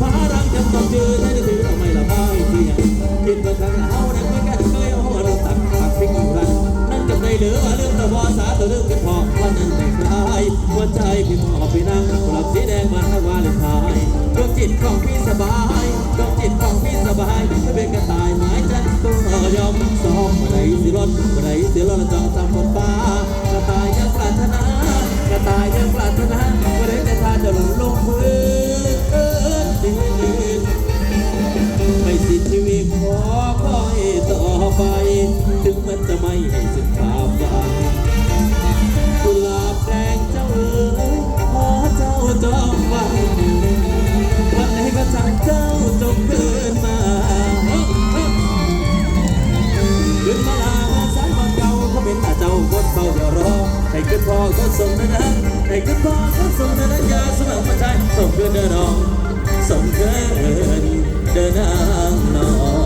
พารังจำต้องเจอได้ถือเอาไม่ละบายเที่ยงคิดว่าทางเอานั้นไม่แก่เคยเอาหัวเราตักตักพิกอยู่รันนั่นจำได้เหลือเรื่องตะวาสาตัวเรื่องกันพอวันนั้นแต่คลายหัวใจพี่มอบไปนั่งกลับสีแดงมาให้วาเลนไทน์ดวงจิตของพี่สบายดวงจิตของพี่สบายไม่เป็นกระต่ายหมายจันตัวยอมสอบมาไหนสิรถมาไหนสิรถละจองตามบนฟ้ากระต่าย พอเขาส่งนะนะให้ขึ้นพอเขาส่งนะนะอย่าสมัครมาใช้ส่งคืนเดินน้องส่งเกินเดินนางนอง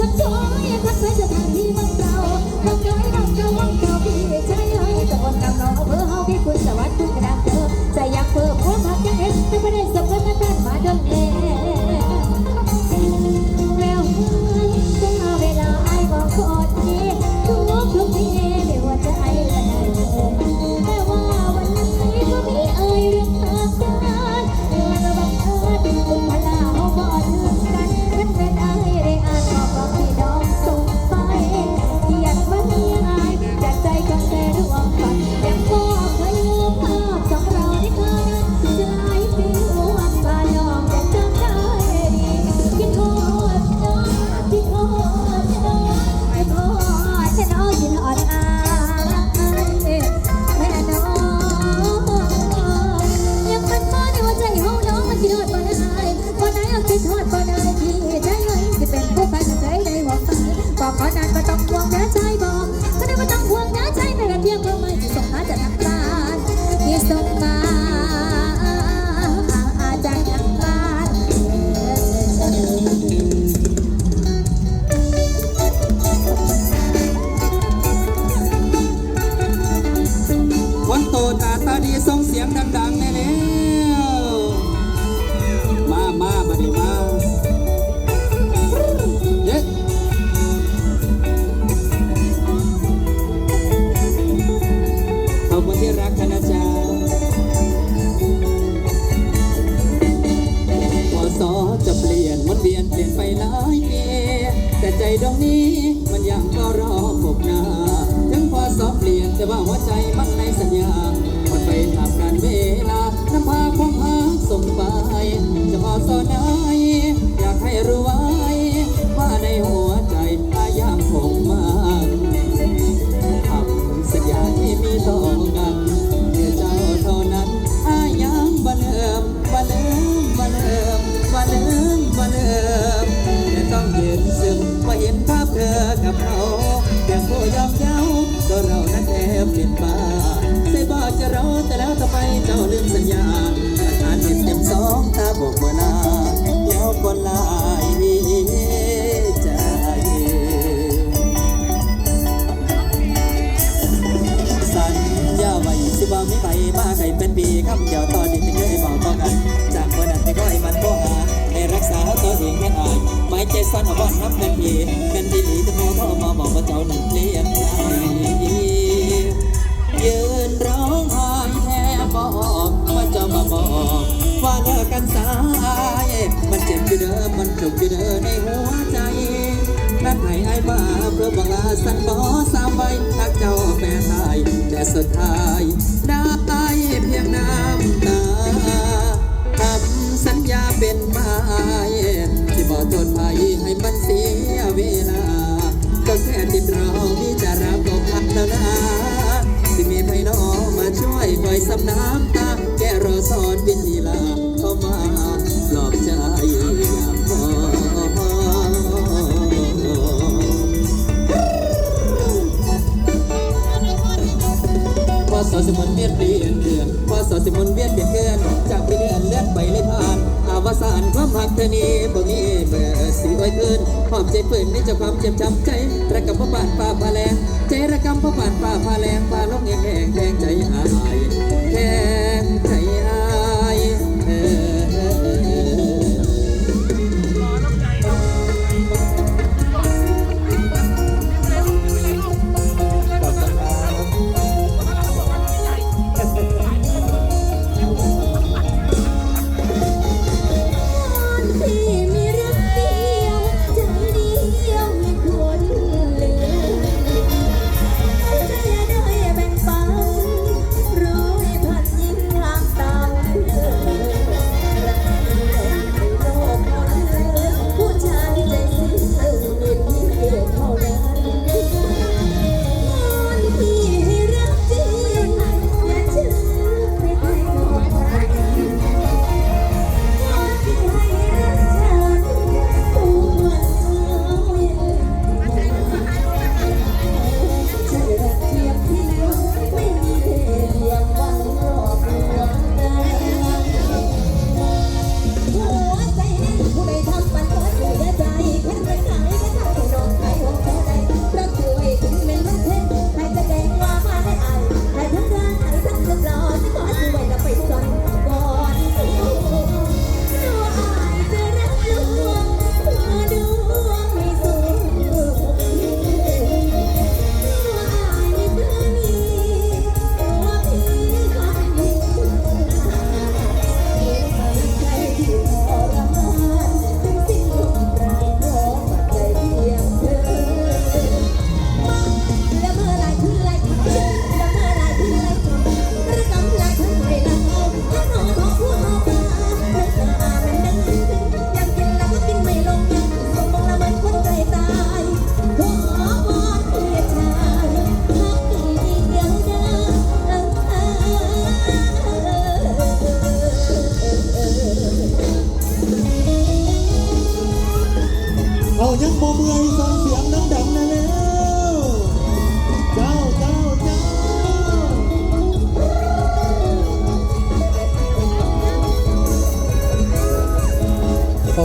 จะทน ดวงนี้มันยังก็รอพบหน้า ถึงพอสอบเปลี่ยนแต่ว่าหัวใจ ปีคำเดียวตอนนี้ที่เคยบอกต่อกัน จากวันนั้นที่ก็ให้มันโทรหาให้รักษาตัวเองแค่อายไม่ใจสั่นเอาบ่อนรับเป็นพีเป็นที่หลีที่โทรเข้ามาบอกว่าเจ้านั้นเปลี่ยนใจยืนร้องไห้แทบบอกว่าเจ้ามาบอกว่าเลิกกันสายมันเจ็บอยู่เด้อมันจุกอยู่เด้อในหัวใจนัดให้ไอ้บ้าเพื่อบังอาสันบอสามใบทักเจ้าแม่ตายแต่สุดท้าย ให้มันเสียเวลา ก็แค่ติดรอวิจาระก็พักแล้วนะที่มีไพน้องมาช่วยคอยสำน้ำตา แกรอสอนวิธีลาเข้ามาปลอบใจอย่างพอพอสอสิมนเวียนเปลี่ยนเดือนพอสอสิมนเวียนเปลี่ยนเดือนจากปีเดือนเลื่อนไปเลยผ่าน อาวสานความหักเธอนี้บ่มีเมื่อ สิไว้คืนหอบใจฝืนนี่จะความเจ็บช้ำใจระกำพระบานป่าพาแรงใจระกำพระบานป่าพาแรงป่าลงแห้งแหงแทงใจหายแหงใจหาย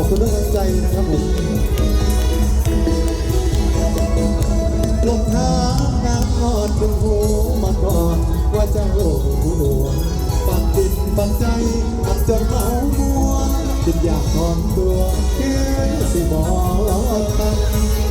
อบคุณทุกกำลังใจนะครับผมลงทางนางทอดเป็นหูมาก่อนว่าเจ้าหูหลวงปักดินปักใจอับจนเมามัวจิตอยากถอนตัวคือสิบอกกัน